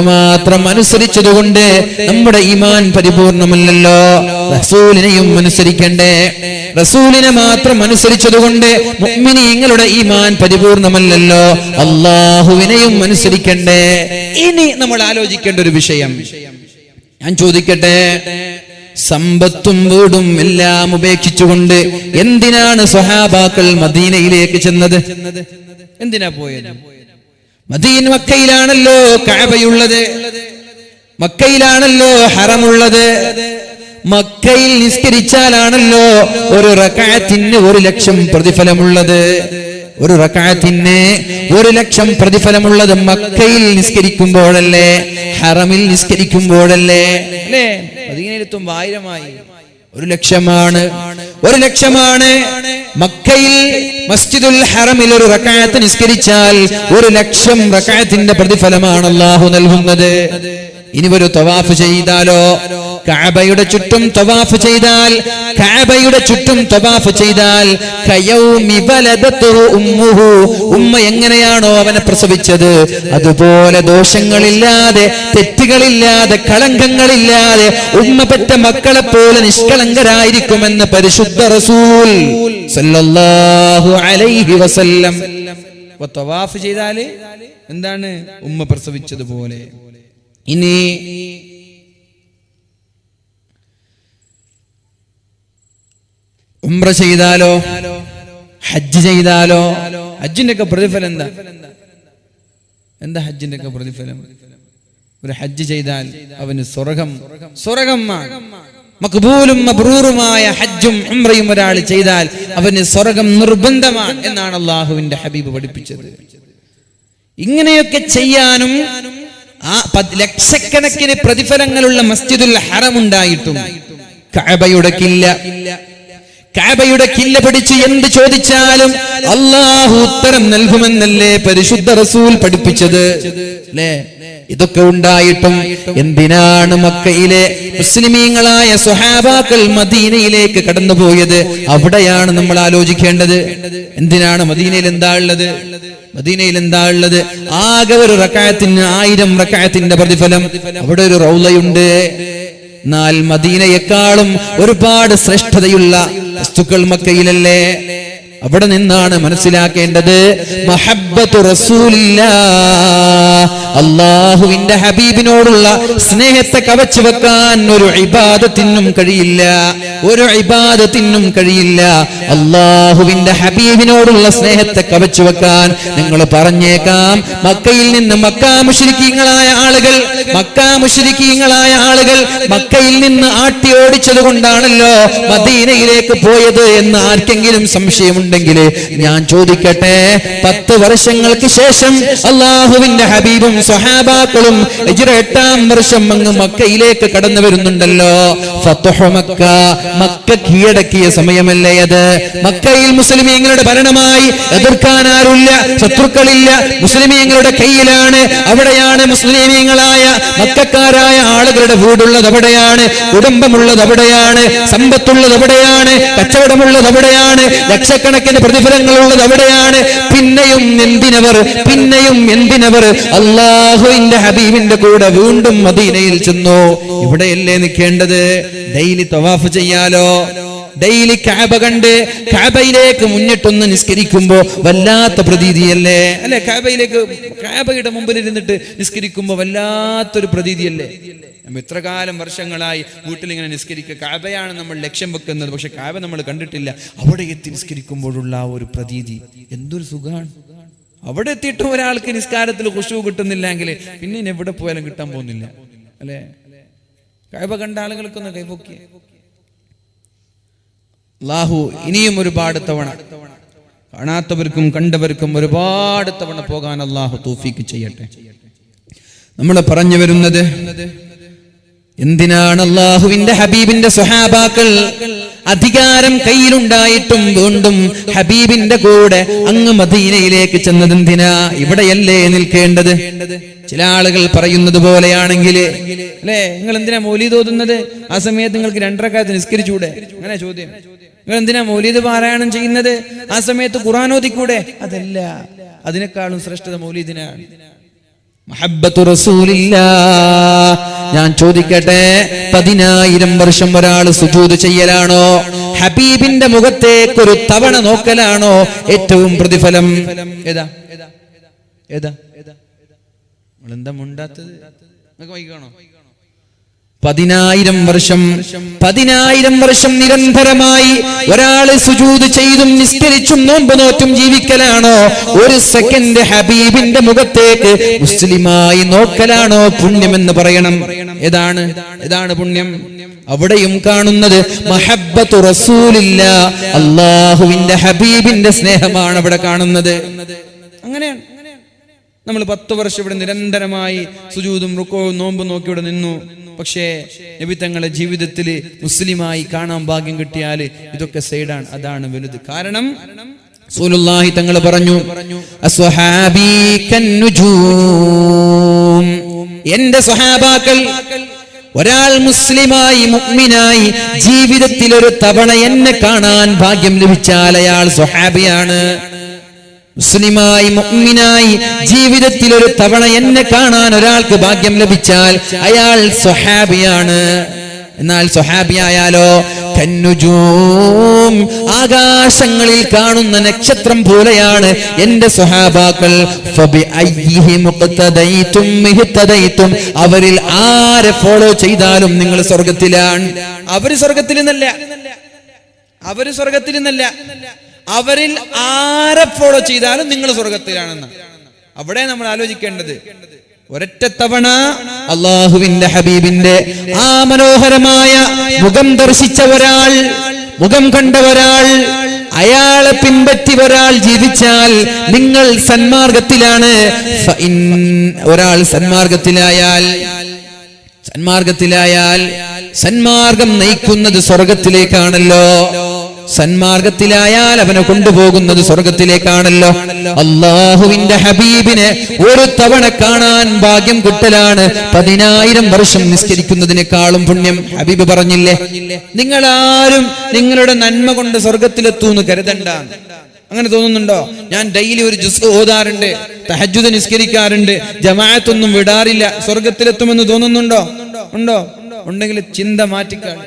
മാത്രം അനുസരിച്ചതുകൊണ്ട് നമ്മുടെ ഈമാൻ പരിപൂർണമല്ലല്ലോ. റസൂലിനെയും അനുസരിക്കണ്ടേ. റസൂലിനെ മാത്രം അനുസരിച്ചതുകൊണ്ട് മുഅ്മിനീങ്ങളുടെ ഈമാൻ പരിപൂർണമല്ലല്ലോ. അള്ളാഹുവിനെയും അനുസരിക്കണ്ടേ. ഇനി നമ്മൾ ആലോചിക്കേണ്ട ഒരു വിഷയം. ഞാൻ ചോദിക്കട്ടെ? സമ്പത്തും വീടും എല്ലാം ഉപേക്ഷിച്ചുകൊണ്ട് എന്തിനാണ് സ്വഹാബാക്കൾ മദീനയിലേക്ക് ചെന്നത്? എന്തിനാ പോയത്? മദീൻ മക്കയിലാണല്ലോ കഅബയുള്ളത്. മക്കയിലാണല്ലോ ഹറമുള്ളത്. മക്കയിൽ നിസ്കരിച്ചാലാണല്ലോ ഒരു റക്കായത്തിന് ഒരു ലക്ഷം പ്രതിഫലമുള്ളത്. ഒരു റക്കാത്തിന് ഒരു ലക്ഷം പ്രതിഫലമുള്ളത് മക്കയിൽ നിസ്കരിക്കുമ്പോഴല്ലേ ഹറമിൽ നിസ്കരിക്കുമ്പോഴല്ലേ? അല്ലേ? മദീനയിലെത്തും ആയിരമായി. ഒരു ലക്ഷമാണ്. ഒരു ലക്ഷമാണ്. മക്കയിൽ മസ്ജിദുൽ ഹറമിൽ ഒരു റക്കായത്ത് നിസ്കരിച്ചാൽ ഒരു ലക്ഷം റക്കായത്തിന്റെ പ്രതിഫലമാണ് അള്ളാഹു നൽകുന്നത്. ഇനി ഒരു തവാഫ് ചെയ്താലോ? കാബയുടെ ചുറ്റും തവാഫ് ചെയ്താൽ കാബയുടെ ചുറ്റും തവാഫ് ചെയ്താൽ. ഉമ്മ എങ്ങനെയാണോ അവനെ പ്രസവിച്ചത്? അതുപോലെ ദോഷങ്ങളില്ലാതെ തെറ്റുകളില്ലാതെ കളങ്കങ്ങളില്ലാതെ ഉമ്മ പെറ്റ മക്കളെ പോലെ നിഷ്കളങ്കരായിരിക്കുമെന്ന് പരിശുദ്ധ റസൂൽ അലൈഹി വസല്ലം. തവാഫ് ചെയ്താൽ എന്താണ്? ഉമ്മ പ്രസവിച്ചതുപോലെ. ഇനി ഉംറ ചെയ്താലോ? ഹജ്ജ് ചെയ്താലോ? ഹജ്ജിന്റെ ഒക്കെ പ്രതിഫലം എന്താ എന്താ ഹജ്ജിന്റെ ഒക്കെ പ്രതിഫലം? ഒരു ഹജ്ജ് ചെയ്താൽ അവന് സ്വർഗം സ്വർഗം മക്ബൂലും മബ്രൂറുമായ ഹജ്ജും ഉംറയും ഒരാൾ ചെയ്താൽ അവന് സ്വർഗം നിർബന്ധമാണ് എന്നാണ് അള്ളാഹുവിന്റെ ഹബീബ് പഠിപ്പിച്ചത്. ഇങ്ങനെയൊക്കെ ചെയ്യാനും ആ ലക്ഷക്കണക്കിന് പ്രതിഫലങ്ങളുള്ള മസ്ജിദുൽ ഹറം ഉണ്ടായിട്ടും കഅബയുടെ കില്ല കാബയുടെ കില്ല പിടിച്ച് എന്ത് ചോദിച്ചാലും അള്ളാഹു ഉത്തരം നൽകുമെന്നല്ലേ പരിശുദ്ധ റസൂൽ പഠിപ്പിച്ചത്. അല്ലേ ഇതൊക്കെ ഉണ്ടായിട്ടും എന്തിനാണ് മക്കയിലെ മുസ്ലിമീങ്ങളായ സ്വഹാബാക്കൾ മദീനയിലേക്ക് കടന്നുപോയത്? അവിടെയാണ് നമ്മൾ ആലോചിക്കേണ്ടത്. എന്തിനാണ് മദീനയിൽ എന്താ ഉള്ളത്? മദീനയിൽ എന്താ ഉള്ളത്? ആകെ ഒരു റക്കായത്തിന് ആയിരം റക്കായത്തിന്റെ പ്രതിഫലം. അവിടെ ഒരു റൗലയുണ്ട് എന്നാൽ മദീനയെക്കാളും ഒരുപാട് ശ്രേഷ്ഠതയുള്ള വസ്തുക്കൾ മക്കയിലല്ലേ? അവിടെ നിന്നാണ് മനസ്സിലാക്കേണ്ടത്. മഹബത്ത് റസൂലില്ല. അള്ളാഹുവിന്റെ ഹബീബിനോടുള്ള സ്നേഹത്തെ കവച്ചു വെക്കാൻ ഒരു ഇബാദത്തിനും കഴിയില്ല. ഒരു ഇബാദത്തിനും കഴിയില്ല. അള്ളാഹുവിന്റെ ഹബീബിനോടുള്ള സ്നേഹത്തെ കവച്ചു വെക്കാൻ നിങ്ങൾ പറഞ്ഞേക്കാം. മക്കയിൽ നിന്ന് മക്കാ മുഷരിക്കീങ്ങളായ ആളുകൾ മക്കാ മുഷരിക്കീങ്ങളായ ആളുകൾ മക്കയിൽ നിന്ന് ആട്ടി ഓടിച്ചത് കൊണ്ടാണല്ലോ മദീനയിലേക്ക് പോയത് എന്ന് ആർക്കെങ്കിലും സംശയമുണ്ടെങ്കിൽ ഞാൻ ചോദിക്കട്ടെ? പത്ത് വർഷങ്ങൾക്ക് ശേഷം അള്ളാഹുവിന്റെ ഹബീബും സ്വഹാബാക്കളും ഹിജ്റ എട്ടാം വർഷം അങ്ങ് മക്കയിലേക്ക് കടന്നു വരുന്നുണ്ടല്ലോ. മക്ക മക്ക കീഴടക്കിയ സമയമല്ലേ അത്? മക്കയിൽ മുസ്ലിമീങ്ങളുടെ ഭരണമായി എതിർക്കാൻ ആരുമില്ല ശത്രുക്കളില്ല. മുസ്ലിമീങ്ങളുടെ കയ്യിലാണ് അവിടെയാണ് മുസ്ലിമീങ്ങളായ മക്കാരായ ആളുകളുടെ വീടുള്ളത് അവിടെയാണ്. കുടുംബമുള്ളത് അവിടെയാണ്. സമ്പത്തുള്ളത് അവിടെയാണ്. കച്ചവടമുള്ളത് അവിടെയാണ്. ലക്ഷക്കണക്കിന് പ്രതിഫലങ്ങളുള്ളത് അവിടെയാണ്. പിന്നെയും എന്തിനവർ? പിന്നെയും എന്തിനവർ? അള്ളാഹുവിന്റെ ഹബീബിന്റെ കൂടെ വീണ്ടും മദീനയിൽ ചെന്നു. ഇവിടെയല്ലേ നിൽക്കേണ്ടത്? ഡെയിലി തവാഫ് ചെയ്യാലോ? ഡെയിലി കാബ കണ്ട് കാബയിലേക്ക് മുന്നിട്ടൊന്ന് നിസ്കരിക്കുമ്പോ വല്ലാത്ത പ്രതീതിയല്ലേ? അല്ലെ കാബയിലേക്ക് കാബയുടെ മുമ്പിൽ ഇരുന്നിട്ട് നിസ്കരിക്കുമ്പോ വല്ലാത്തൊരു പ്രതീതിയല്ലേ? നമ്മ ഇത്ര കാലം വർഷങ്ങളായി വീട്ടിൽ ഇങ്ങനെ നിസ്കരിക്കുക കാബയാണ് നമ്മൾ ലക്ഷ്യം വെക്കുന്നത്. പക്ഷെ കാബ നമ്മൾ കണ്ടിട്ടില്ല. അവിടെ എത്തി നിസ്കരിക്കുമ്പോഴുള്ള ഒരു പ്രതീതി. എന്തൊരു സുഖമാണ് അവിടെ എത്തിയിട്ട് ഒരാൾക്ക് നിസ്കാരത്തിൽ ഖുശു കിട്ടുന്നില്ലെങ്കിൽ പിന്നെ ഇനി എവിടെ പോയാലും കിട്ടാൻ പോകുന്നില്ല. അല്ലേ? കഴിവ കണ്ട ആളുകൾക്കൊന്ന് കൈപൊക്കി ലാഹു ഇനിയും ഒരുപാട് തവണ കാണാത്തവർക്കും കണ്ടവർക്കും ഒരുപാട് തവണ പോകാൻ അള്ളാഹു തൂഫിക്ക് ചെയ്യട്ടെ. നമ്മൾ പറഞ്ഞു വരുന്നത് എന്തിനാണ് അള്ളാഹുവിന്റെ ഹബീബിന്റെ സ്വഹാബാക്കൾ അധികാരം കയ്യിലുണ്ടായിട്ടും വീണ്ടും ഹബീബിന്റെ കൂടെ അങ്ങ് മദീനയിലേക്ക് ചെന്നത് എന്തിനാ ഇവിടെയല്ലേ നിൽക്കേണ്ടത്? ചില ആളുകൾ പറയുന്നത് പോലെയാണെങ്കിൽ അല്ലേ? നിങ്ങൾ എന്തിനാ മൗലി തോന്നുന്നത് ആ സമയത്ത് നിങ്ങൾക്ക് രണ്ടരക്കാലത്ത് നിസ്കരിച്ചൂടെ? അങ്ങനെ ചോദ്യം. നിങ്ങൾ എന്തിനാ മൗലീദ് പാരായണം ചെയ്യുന്നത്? ആ സമയത്ത് ഖുർആൻ ഓതിക്കൂടെ? അതല്ല. അതിനേക്കാളും ശ്രേഷ്ഠത മൗലീദിനാണ്. മഹബ്ബത്തു റസൂലില്ലാ. ഞാൻ ചോദിക്കട്ടെ പതിനായിരം വർഷം ഒരാൾ സുജൂത് ചെയ്യലാണോ ഹബീബിന്റെ മുഖത്തേക്ക് ഒരു തവണ നോക്കലാണോ ഏറ്റവും പ്രതിഫലം ഏതാ ഏതാ നിങ്ങളെന്താ മുണ്ടാത്തത് നിങ്ങൾക്ക് പതിനായിരം വർഷം പതിനായിരം വർഷം നിരന്തരമായി ഒരാൾ സുജൂത് ചെയ്തും നിസ്കരിച്ചും നോമ്പ് നോറ്റും ജീവിക്കലാണോ? ഒരു സെക്കൻഡ് ഹബീബിന്റെ മുഖത്തേക്ക് മുസ്ലിമായി നോക്കലാണോ പുണ്യമെന്ന് പറയണം. ഏതാണ്? ഏതാണ് പുണ്യം? അവിടെയും കാണുന്നത് മഹബ്ബത്തു റസൂലില്ല. അള്ളാഹുവിന്റെ ഹബീബിന്റെ സ്നേഹമാണ് അവിടെ കാണുന്നത്. അങ്ങനെയാണ്. നമ്മൾ പത്ത് വർഷം ഇവിടെ നിരന്തരമായി സുജൂതും റുക്കോവും നോമ്പും നോക്കി ഇവിടെ നിന്നു. പക്ഷേ നബി തങ്ങളുടെ ജീവിതത്തിൽ മുസ്ലിമായി കാണാൻ ഭാഗ്യം കിട്ടിയാൽ ഇതൊക്കെ സൈഡാണ് അതാണ് വലുത്. കാരണം സൂലുല്ലാഹി തങ്ങൾ പറഞ്ഞു എന്റെ സ്വഹാബാക്കൾ ഒരാൾ മുസ്ലിമായി മുഗ്മിനായി ജീവിതത്തിൽ ഒരു തവണ എന്നെ കാണാൻ ഭാഗ്യം ലഭിച്ചാൽ അയാൾ സ്വഹാബിയാണ്. മുസ്ലിമായി മുഅ്മിനായി ജീവിതത്തിൽ ഒരു തവണ എന്നെ കാണാൻ ഒരാൾക്ക് ഭാഗ്യം ലഭിച്ചാൽ അയാൾ സ്വഹാബിയാണ്. എന്നാൽ സ്വഹാബിയായാലോ കന്നുജൂം ആകാശങ്ങളിൽ കാണുന്ന നക്ഷത്രം പോലെയാണ് എന്റെ സ്വഹാബാക്കൾ. അവരിൽ ആരെ ഫോളോ ചെയ്താലും നിങ്ങൾ സ്വർഗത്തിലാണ് അവർ സ്വർഗത്തിൽ നിന്നല്ല അവർ സ്വർഗത്തിൽ നിന്നല്ല അവരിൽ ആരെ ഫോളോ ചെയ്താലും നിങ്ങൾ സ്വർഗത്തിലാണെന്ന് അവിടെ നമ്മൾ ആലോചിക്കേണ്ടത് ഒരൊറ്റ തവണ അള്ളാഹുവിന്റെ ഹബീബിന്റെ ആ മനോഹരമായ മുഖം ദർശിച്ച ഒരാൾ മുഖം കണ്ട ഒരാൾ അയാളെ പിൻപറ്റി ഒരാൾ ജീവിച്ചാൽ നിങ്ങൾ സന്മാർഗത്തിലാണ്. ഒരാൾ സന്മാർഗത്തിലായാൽ സന്മാർഗത്തിലായാൽ സന്മാർഗം നയിക്കുന്നത് സ്വർഗത്തിലേക്കാണല്ലോ സന്മാർഗത്തിലായാൽ അവനെ കൊണ്ടുപോകുന്നത് സ്വർഗത്തിലേക്കാണല്ലോ. അള്ളാഹുവിന്റെ ഹബീബിനെ ഒരു തവണ കാണാൻ ഭാഗ്യം കിട്ടലാണ്. പതിനായിരം വർഷം നിസ്കരിക്കുന്നതിനേക്കാളും പുണ്യം. ഹബീബ് പറഞ്ഞില്ലേ? നിങ്ങളാരും നിങ്ങളുടെ നന്മ കൊണ്ട് സ്വർഗത്തിലെത്തൂന്ന് കരുതണ്ട. അങ്ങനെ തോന്നുന്നുണ്ടോ? ഞാൻ ഡെയിലി ഒരു ജുസ് ഓതാറുണ്ട്. തഹജുദ് നിസ്കരിക്കാറുണ്ട്. ജമാഅത്തൊന്നും വിടാറില്ല. സ്വർഗത്തിലെത്തുമെന്ന് തോന്നുന്നുണ്ടോ? ഉണ്ടോ? ഉണ്ടെങ്കിൽ ചിന്ത മാറ്റിക്കാണ്.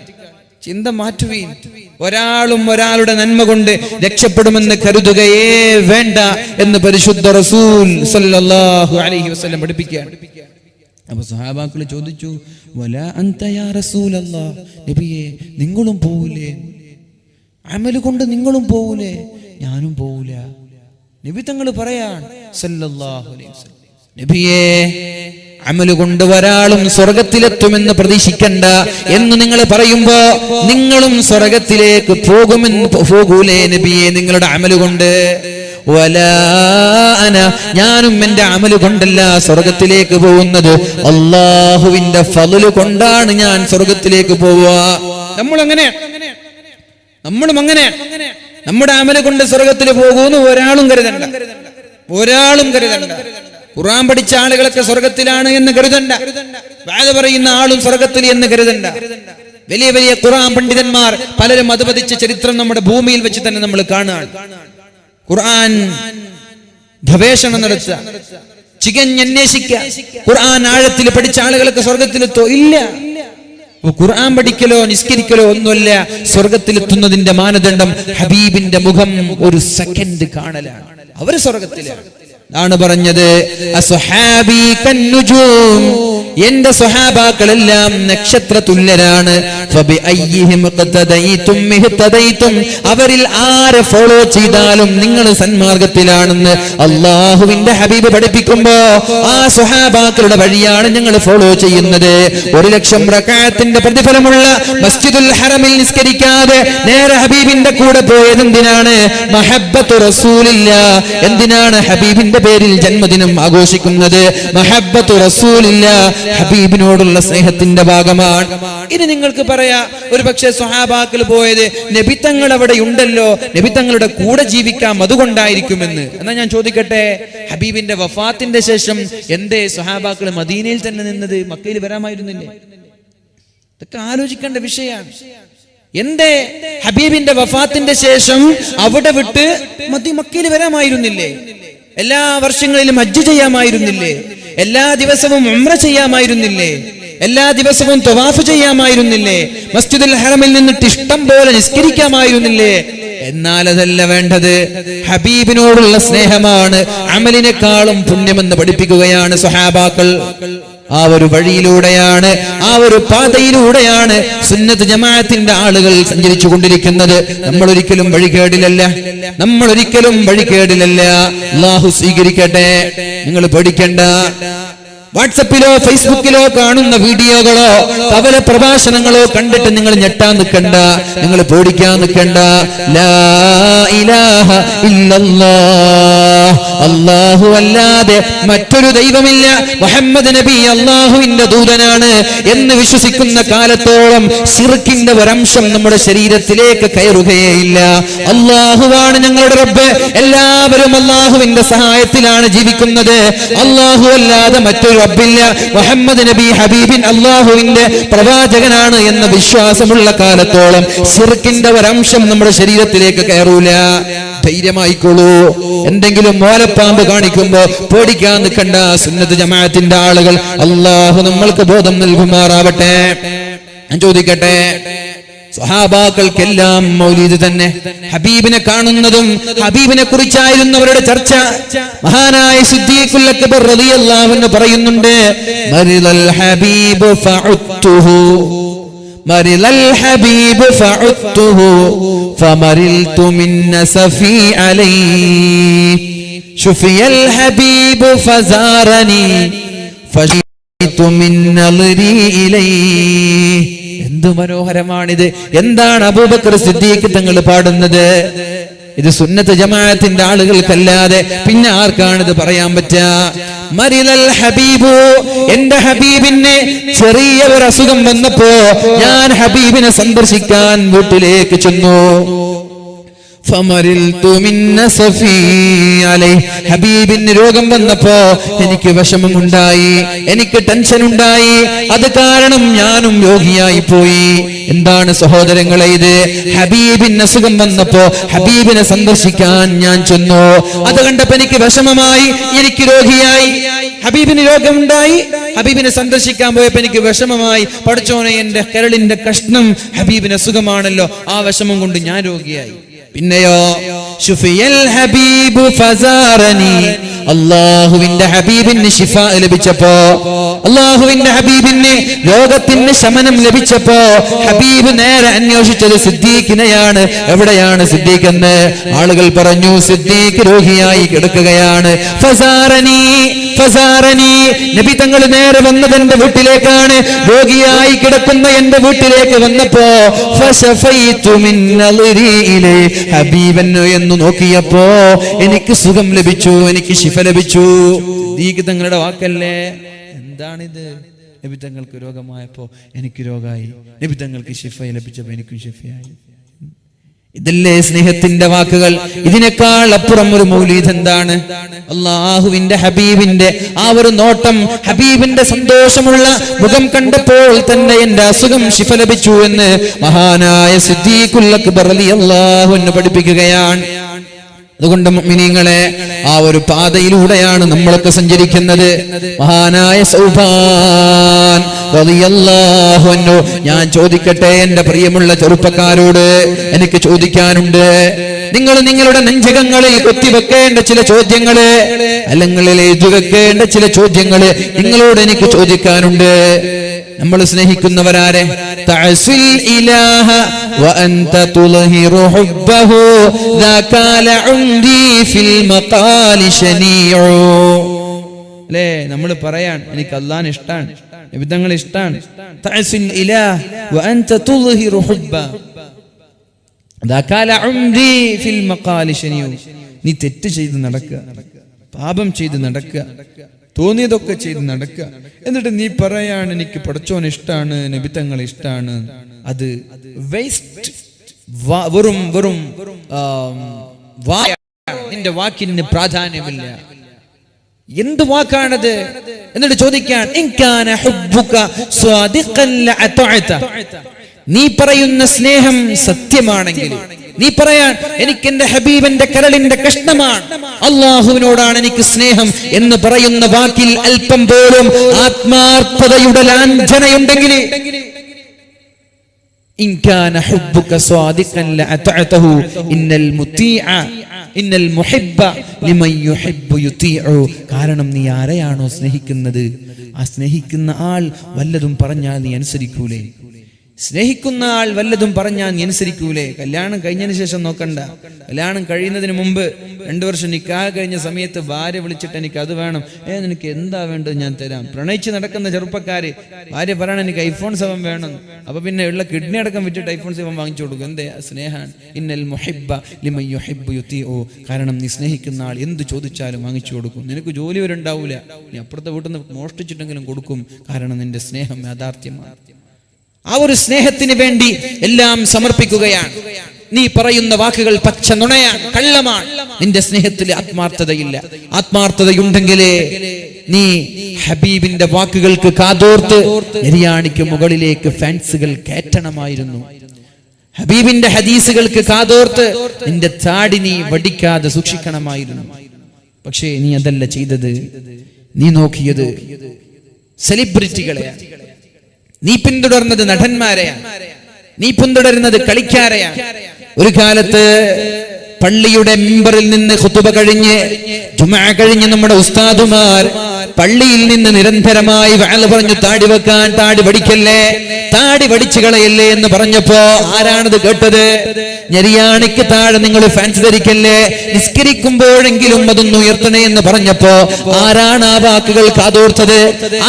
ചിന്ത മാറ്റുകയും ഒരാളും ഒരാളുടെ നന്മ കൊണ്ട് രക്ഷപ്പെടുമെന്ന് കരുതുകയേ വേണ്ട എന്ന് പരിശുദ്ധ റസൂൽ സല്ലല്ലാഹു അലൈഹി വസല്ലം പഠിപ്പിക്കുകയാണ്. അപ്പൊ സഹാബാക്കൾ ചോദിച്ചു വല അന്ത യാ റസൂലല്ലാ? നബിയെ നിങ്ങളും പോവില്ലേ അമൽ കൊണ്ട് നിങ്ങളും പോവൂലേ? ഞാനും പോവൂല. നബി തങ്ങൾ പറയാൻ സല്ലല്ലാഹു അലൈഹി വസല്ലം. നബിയേ അമൽ കൊണ്ട് ഒരാളും സ്വർഗത്തിലെത്തുമെന്ന് പ്രതീക്ഷിക്കണ്ട എന്ന് നിങ്ങൾ പറയുമ്പോ നിങ്ങളും സ്വർഗത്തിലേക്ക് പോകുമെന്ന് പോകൂലേ നബിയെ നിങ്ങളുടെ അമൽ കൊണ്ട്. വലാ അന ഞാനും എന്റെ അമൽ കൊണ്ടല്ല സ്വർഗത്തിലേക്ക് പോകുന്നത്. അള്ളാഹുവിന്റെ ഫലു കൊണ്ടാണ് ഞാൻ സ്വർഗത്തിലേക്ക് പോവുക. നമ്മൾ അങ്ങനെ നമ്മളും അങ്ങനെ. നമ്മുടെ അമൽ കൊണ്ട് സ്വർഗത്തിൽ പോകുമെന്ന് ഒരാളും കരുതണ്ട. ഒരാളും കരുതണ്ട. ഖുർആൻ പഠിച്ച ആളുകളൊക്കെ സ്വർഗത്തിലാണ് എന്ന് കരുതണ്ട. വാഴ പറയുന്ന ആളും സ്വർഗത്തിൽ എന്ന് കരുതണ്ട. വലിയ വലിയ ഖുറാൻ പണ്ഡിതന്മാർ പലരും അതുപതിച്ച ചരിത്രം നമ്മുടെ ഭൂമിയിൽ വെച്ച് തന്നെ നമ്മൾ കാണുകയാണ് ഖുർആൻ ഗവേഷണം നടത്തുക. ചികഞ്ഞന്വേഷിക്കുക ഖുർആൻ ആഴത്തിൽ പഠിച്ച ആളുകളൊക്കെ സ്വർഗത്തിലെത്തോ? ഇല്ല. ഖുർആൻ പഠിക്കലോ നിസ്കരിക്കലോ ഒന്നുമല്ല. സ്വർഗത്തിലെത്തുന്നതിന്റെ മാനദണ്ഡം ഹബീബിന്റെ മുഖം ഒരു സെക്കൻഡ് കാണലാണ്. അവർ സ്വർഗത്തിലാണ്. ആണ് പറഞ്ഞത്. അസ്വഹാബി കന്നുജൂം. എന്റെ സ്വഹാബാക്കളെല്ലാം നക്ഷത്ര തുല്യരാണ്. അവരിൽ ആരെ ഫോളോ ചെയ്താലും നിങ്ങൾ സന്മാർഗത്തിലാണെന്ന് അള്ളാഹുവിന്റെ ഹബീബ് പഠിപ്പിക്കുമ്പോ ആ സ്വഹാബാക്കളുടെ വഴിയാണ് ഞങ്ങൾ ഫോളോ ചെയ്യുന്നത്. ഒരു ലക്ഷം റക്കായത്തിന്റെ പ്രതിഫലമുള്ള മസ്ജിദുൽ ഹറമിൽ നിസ്കരിക്കാതെ നേരെ ഹബീബിന്റെ കൂടെ പോയത് എന്തിനാണ്? റസൂലില്ല. എന്തിനാണ് ഹബീബിന്റെ പേരിൽ ജന്മദിനം ആഘോഷിക്കുന്നത്? റസൂലില്ല. ഹബീബിനോടുള്ള സ്നേഹത്തിന്റെ ഭാഗമാണ്. ഇനി നിങ്ങൾക്ക് പറയാ ഒരു പക്ഷേ സ്വഹാബാക്കൾ പോയത് നബിത്തങ്ങൾ അവിടെ ഉണ്ടല്ലോ നബിത്തങ്ങളുടെ കൂടെ ജീവിക്കാം അതുകൊണ്ടായിരിക്കുമെന്ന്. എന്നാ ഞാൻ ചോദിക്കട്ടെ ഹബീബിന്റെ വഫാത്തിന്റെ ശേഷം എന്തേ സ്വഹാബാക്കൾ മദീനയിൽ തന്നെ നിന്നത് മക്കയിൽ വരാമായിരുന്നില്ലേ? ഇതൊക്കെ ആലോചിക്കേണ്ട വിഷയമാണ്. എന്റെ ഹബീബിന്റെ വഫാത്തിന്റെ ശേഷം അവിടെ വിട്ട് മതി മക്കയിൽ വരാമായിരുന്നില്ലേ? എല്ലാ വർഷങ്ങളിലും ഹജ്ജ് ചെയ്യാമായിരുന്നില്ലേ? എല്ലാ ദിവസവും ഉംറ ചെയ്യാമായിരുന്നില്ലേ? എല്ലാ ദിവസവും തൊവാഫ് ചെയ്യാമായിരുന്നില്ലേ? മസ്ജിദുൽ ഹറമിൽ നിന്നിട്ട് ഇഷ്ടം പോലെ നിസ്കരിക്കാമായിരുന്നില്ലേ? എന്നാൽ അതല്ല വേണ്ടത്. ഹബീബിനോടുള്ള സ്നേഹമാണ് അമലിനെക്കാളും പുണ്യമെന്ന് പഠിപ്പിക്കുകയാണ് സ്വഹാബാക്കൾ. ആ ഒരു വഴിയിലൂടെയാണ് ആ ഒരു പാതയിലൂടെയാണ് സുന്നത്ത് ജമാഅത്തിന്റെ ആളുകൾ സഞ്ചരിച്ചു കൊണ്ടിരിക്കുന്നത് നമ്മൾ ഒരിക്കലും വഴികേടിലല്ല. നമ്മൾ ഒരിക്കലും വഴികേടിലല്ല. അള്ളാഹു സ്വീകരിക്കട്ടെ. നിങ്ങൾ പഠിക്കണ്ട വാട്സപ്പിലോ ഫേസ്ബുക്കിലോ കാണുന്ന വീഡിയോകളോ പവല പ്രഭാഷണങ്ങളോ കണ്ടിട്ട് നിങ്ങൾ ഞെട്ടാൻ നിൽക്കണ്ട. നിങ്ങൾ പേടിക്കാൻ നിൽക്കണ്ട. ലാ ഇലാഹ ഇല്ലല്ലാഹ് അല്ലാഹു അല്ലാതെ മറ്റൊരു ദൈവമില്ല. മുഹമ്മദ് നബി അള്ളാഹുവിന്റെ ദൂതനാണ് എന്ന് വിശ്വസിക്കുന്ന കാലത്തോളം സിർക്കിന്റെ ഒരംശം നമ്മുടെ ശരീരത്തിലേക്ക് കയറുകയേയില്ല. അള്ളാഹുവാണ് ഞങ്ങളുടെ റബ്ബ്. എല്ലാവരും അള്ളാഹുവിന്റെ സഹായത്തിലാണ് ജീവിക്കുന്നത്. അള്ളാഹു അല്ലാതെ മറ്റൊരു റബ്ബില്ല. മുഹമ്മദ് നബി ഹബീബിൻ അള്ളാഹുവിന്റെ പ്രവാചകനാണ് എന്ന വിശ്വാസമുള്ള കാലത്തോളം സിർക്കിന്റെ ഒരംശം നമ്മുടെ ശരീരത്തിലേക്ക് കയറൂല. ധൈര്യമായിക്കോളൂ. എന്തെങ്കിലും മോലപ്പാമ്പ് കാണിക്കുമ്പോ പേടിക്കാൻ നിൽക്കണ്ട സുന്നത്ത് ജമാഅത്തിന്റെ ആളുകൾ അള്ളാഹു നമ്മൾക്ക് ബോധം നൽകുമാറാവട്ടെ. ഞാൻ ചോദിക്കട്ടെ സ്വഹാബാക്കൾക്കെല്ലാം മൗലീദ് തന്നെ ഹബീബിനെ കാണുന്നതും ഹബീബിനെ കുറിച്ചായിരുന്നു അവരുടെ ചർച്ച. മഹാനായ സിദ്ദീഖുൽ പറയുന്നുണ്ട് ഫഉത്തുഹു مرض الحبيب فعدته فمرلت من نسفي عليه شفي الحبيب فزارني فشيت من نظري إليه എന്ത് മനോഹരമാണിത് എന്താണ് അബൂബക്കർ സിദ്ദീഖ് തങ്ങൾ പാടുന്നത് ഇത് സുന്നത്ത് ജമാഅത്തിന്റെ ആളുകൾക്കല്ലാതെ പിന്നെ ആർക്കാണിത് പറയാൻ പറ്റുക? ഹബീബു എന്റെ ഹബീബിന് ചെറിയ ഒരു അസുഖം വന്നപ്പോ ഞാൻ ഹബീബിനെ സന്ദർശിക്കാൻ വീട്ടിലേക്ക് ചെന്നു. ഹബീബിന് രോഗം വന്നപ്പോ എനിക്ക് വിഷമമുണ്ടായി എനിക്ക് ടെൻഷൻ ഉണ്ടായി അത് കാരണം ഞാനും രോഗിയായി പോയി. എന്താണ് സഹോദരങ്ങളെ ഇത്? ഹബീബിന് അസുഖം വന്നപ്പോ ഹബീബിനെ സന്ദർശിക്കാൻ ഞാൻ ചെന്നു. അത് കണ്ടപ്പോ എനിക്ക് വിഷമമായി എനിക്ക് രോഗിയായി. ഹബീബിന് രോഗമുണ്ടായി. ഹബീബിനെ സന്ദർശിക്കാൻ പോയപ്പോ എനിക്ക് വിഷമമായി. പഠിച്ചോനെ എന്റെ കരളിന്റെ കഷ്ണം ഹബീബിന് അസുഖമാണല്ലോ. ആ വിഷമം കൊണ്ട് ഞാൻ രോഗിയായി. പിന്നെയോ ഹബീബു ഫസാറനി. അള്ളാഹുവിന്റെ ഹബീബിന് ഷിഫ ലഭിച്ചപ്പോ അള്ളാഹുവിന്റെ ഹബീബിന് രോഗത്തിന് ശമനം ലഭിച്ചപ്പോ ഹബീബ് നേരെ അന്വേഷിച്ചത് സിദ്ദീഖിനെയാണ്. എവിടെയാണ് സിദ്ദീഖ് എന്ന്? ആളുകൾ പറഞ്ഞു സിദ്ദീഖ് രോഗിയായി കിടക്കുകയാണ്. ഫസാറനി. നബി തങ്ങൾ നേരെ വന്നത് എന്റെ വീട്ടിലേക്കാണ്. രോഗിയായി കിടക്കുന്ന എന്റെ വീട്ടിലേക്ക് വന്നപ്പോ എന്ന് നോക്കിയപ്പോ എനിക്ക് സുഖം ലഭിച്ചു എനിക്ക് ശിഫ ലഭിച്ചു. തങ്ങളുടെ വാക്കല്ലേ? എന്താണിത്? നബി തങ്ങൾക്ക് രോഗമായപ്പോ എനിക്ക് രോഗമായി നബി തങ്ങൾക്ക് ശിഫ ലഭിച്ചപ്പോ എനിക്കും ശിഫയായി. ഇതല്ലേ സ്നേഹത്തിന്റെ വാക്കുകൾ? ഇതിനേക്കാൾ അപ്പുറം ഒരു മൗലീദ് എന്താണ്? അള്ളാഹുവിന്റെ ഹബീബിന്റെ ആ ഒരു നോട്ടം ഹബീബിന്റെ സന്തോഷമുള്ള മുഖം കണ്ടപ്പോൾ തന്നെ എന്റെ അസുഖം ശിഫ ലഭിച്ചു എന്ന് മഹാനായ സിദ്ദീഖുൽ അക്ബർ അൻഹു പഠിപ്പിക്കുകയാണ്. അതുകൊണ്ട് മിനിങ്ങളെ ആ ഒരു പാതയിലൂടെയാണ് നമ്മളൊക്കെ സഞ്ചരിക്കുന്നത്. മഹാനായ സൗഭാൻ ഞാൻ ചോദിക്കട്ടെ എന്റെ പ്രിയമുള്ള ചെറുപ്പക്കാരോട് എനിക്ക് ചോദിക്കാനുണ്ട്. നിങ്ങൾ നിങ്ങളുടെ നെഞ്ചകങ്ങളിൽ കൊത്തിവെക്കേണ്ട ചില ചോദ്യങ്ങൾ അല്ലെങ്കിൽ എഴുതി വെക്കേണ്ട ചില ചോദ്യങ്ങൾ നിങ്ങളോട് എനിക്ക് ചോദിക്കാനുണ്ട്. നമ്മൾ സ്നേഹിക്കുന്നവരാരെ അല്ലേ? നമ്മൾ പറയാൻ എനിക്ക് അള്ളാൻ ഇഷ്ടാണ് നിബിധങ്ങൾ ഇഷ്ടാണ്. നീ തെറ്റ് ചെയ്ത് നടക്കുക പാപം ചെയ്ത് നടക്കുക. തോന്നിയതൊക്കെ ചെയ്ത് നടക്കുക. എന്നിട്ട് നീ പറയാണ് എനിക്ക് പടച്ചോൻ ഇഷ്ടമാണ് നബിത്തങ്ങൾ ഇഷ്ടമാണ് അത് വേസ്റ്റ് വെറും വെറും നിന്റെ വാക്കിന് പ്രാധാന്യമില്ല. എന്ത് വാക്കാണത്? എന്നിട്ട് ചോദിക്കാൻ നീ പറയുന്ന സ്നേഹം സത്യമാണെങ്കിൽ നീ പറയാൻ എനിക്ക് എന്റെ ഹബീബന്റെ കരളിന്റെ കഷ്ണമാണ് അള്ളാഹുവിനോടാണ് എനിക്ക് സ്നേഹം എന്ന് പറയുന്ന വാക്കിൽ അല്പം പോലും ആത്മാർത്ഥതയുടെ ലാഞ്ചനയുണ്ടെങ്കിൽ കാരണം നീ ആരെയാണോ സ്നേഹിക്കുന്നത്? ആ സ്നേഹിക്കുന്ന ആൾ വല്ലതും പറഞ്ഞാൽ നീ അനുസരിക്കൂലേ? സ്നേഹിക്കുന്ന ആൾ വല്ലതും പറഞ്ഞാൽ അനുസരിക്കൂലേ? കല്യാണം കഴിഞ്ഞതിന് ശേഷം നോക്കണ്ട. കല്യാണം കഴിയുന്നതിന് മുമ്പ് രണ്ടു വർഷം നിക്കാഹ് കഴിഞ്ഞ സമയത്ത് ഭാര്യ വിളിച്ചിട്ട് എനിക്ക് അത് വേണം. ഏ നിനക്ക് എന്താ വേണ്ടത് ഞാൻ തരാം. പ്രണയിച്ച് നടക്കുന്ന ചെറുപ്പക്കാര് ഭാര്യ പറയണം എനിക്ക് ഐഫോൺ സെവൻ വേണം. അപ്പൊ പിന്നെ ഉള്ള കിഡ്നി അടക്കം വിറ്റിട്ട് ഐഫോൺ സെവൻ വാങ്ങിച്ചു കൊടുക്കും. എന്തേ? സ്നേഹാൻ ഇന്നൽ യുഹിബ്ബു യുതിഉ. കാരണം നീ സ്നേഹിക്കുന്ന ആൾ എന്ത് ചോദിച്ചാലും വാങ്ങിച്ചു കൊടുക്കും. നിനക്ക് ജോലി വരെ ഉണ്ടാവൂല. നീ അപ്പുറത്തെ വീട്ടിൽ നിന്ന് മോഷ്ടിച്ചിട്ടെങ്കിലും കൊടുക്കും. കാരണം നിന്റെ സ്നേഹം യാഥാർത്ഥ്യമാണ്. ആ ഒരു സ്നേഹത്തിന് വേണ്ടി എല്ലാം സമർപ്പിക്കുകയാണ്. നീ പറയുന്ന വാക്കുകൾ പച്ച നുണയാണ് കള്ളമാണ്. നിന്റെ സ്നേഹത്തിൽ ആത്മാർത്ഥതയില്ല. ആത്മാർത്ഥതയുണ്ടെങ്കിലേ നീ ഹബീബിന്റെ വാക്കുകൾക്ക് കാതോർത്ത് എരിയാണിക്ക് മുകളിലേക്ക് ഫാൻസുകൾ കയറ്റണമായിരുന്നു. ഹബീബിന്റെ ഹദീസുകൾക്ക് കാതോർത്ത് നിന്റെ താടി നീ വടിക്കാതെ സൂക്ഷിക്കണമായിരുന്നു. പക്ഷേ നീ അതല്ല ചെയ്തത്. നീ നോക്കിയത് സെലിബ്രിറ്റികളെയാണ് നീ പിന്തുടർന്നത് നടന്മാരെയാണ്. നീ പിന്തുടരുന്നത് കളിക്കാരെയാണ്. ഒരു കാലത്ത് പള്ളിയുടെ മെമ്പറിൽ നിന്ന് ഖുതുബ കഴിഞ്ഞ് ജുമാ കഴിഞ്ഞ് നമ്മുടെ ഉസ്താദുമാർ പള്ളിയിൽ നിന്ന് നിരന്തരമായി വയൽ പറഞ്ഞു താടി വെക്കാൻ താടി പഠിക്കല്ലേ താടി പഠിച്ചു കളയല്ലേ എന്ന് പറഞ്ഞപ്പോ ആരാണത് കേട്ടത്? ഞെരിയാണിക്ക് താഴെ നിങ്ങൾ ഫാൻസ് ധരിക്കല്ലേ? നിസ്കരിക്കുമ്പോഴെങ്കിലും അതൊന്ന് ഉയർത്തണേ എന്ന് പറഞ്ഞപ്പോ ആരാണ് ആ വാക്കുകൾ കാതോർത്തത്?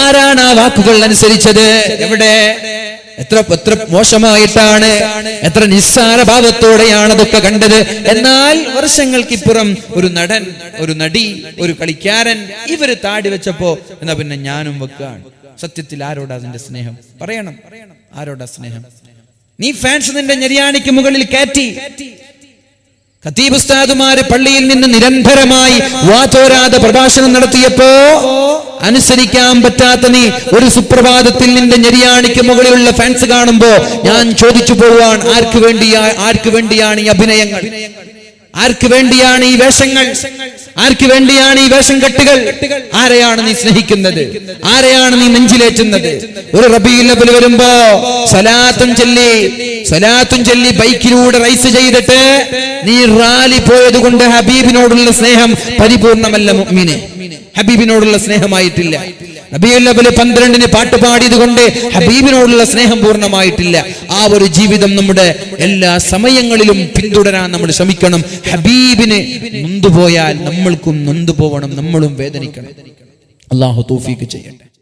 ആരാണ് ആ വാക്കുകൾ അനുസരിച്ചത്? എവിടെ? എത്ര എത്ര മോശമായിട്ടാണ് എത്ര നിസ്സാര ഭാവത്തോടെയാണ് അതൊക്കെ കണ്ടത്. എന്നാൽ വർഷങ്ങൾക്കിപ്പുറം ഒരു നടൻ ഒരു നടി ഒരു കളിക്കാരൻ ഇവർ താടി വെച്ചപ്പോ എന്നാ പിന്നെ ഞാനും വെക്കാണ്. സത്യത്തിൽ ആരോടാ അതിന്റെ സ്നേഹം? പറയണം. ആരോടാ സ്നേഹം? നീ ഫാൻസ് നിന്റെ ഞെരിയാണിക്ക് മുകളിൽ കയറ്റി. ഖത്തീബ് പള്ളിയിൽ നിന്ന് നിരന്തരമായി വാതോരാതെ പ്രഭാഷണം നടത്തിയപ്പോ അനുസരിക്കാൻ പറ്റാത്ത നീ ഒരു സുപ്രഭാതത്തിൽ നിന്റെ ഞെരിയാണിക്ക് മുകളിലുള്ള ഫാൻസ് കാണുമ്പോ ഞാൻ ചോദിച്ചു പോവാൻ ആർക്ക് വേണ്ടിയാ ആർക്ക് വേണ്ടിയാണ് ഈ അഭിനയങ്ങൾ? ആർക്ക് വേണ്ടിയാണ് ഈ വേഷങ്ങൾ? ആർക്ക് വേണ്ടിയാണ് ഈ വേഷം കെട്ടുകൾ? ആരെയാണ് നീ സ്നേഹിക്കുന്നത്? ആരെയാണ് നീ നെഞ്ചിലേറ്റുന്നത്? ഒരു റബീൽ ലബിൽ വരുമ്പോ സലാത്തും ചൊല്ലി സലാത്തും ചൊല്ലി ബൈക്കിലൂടെ റൈസ് ചെയ്തിട്ട് നീ റാലി പോയത് കൊണ്ട് ഹബീബിനോടുള്ള സ്നേഹം പരിപൂർണമല്ല മുഅ്മിനെ. ഹബീബിനോടുള്ള സ്നേഹമായിട്ടില്ല. നബിയുല്ലബിൽ പന്ത്രണ്ടിന് പാട്ട് പാടിയത് കൊണ്ട് ഹബീബിനോടുള്ള സ്നേഹം പൂർണമായിട്ടില്ല. ആ ഒരു ജീവിതം നമ്മുടെ എല്ലാ സമയങ്ങളിലും പിന്തുടരാൻ നമ്മൾ ശ്രമിക്കണം. ഹബീബിന് നൊന്തുപോയാൽ നമ്മൾക്കും നൊന്തു പോവണം നമ്മളും വേദനിക്കണം. അള്ളാഹു തോഫീക്ക് ചെയ്യട്ടെ.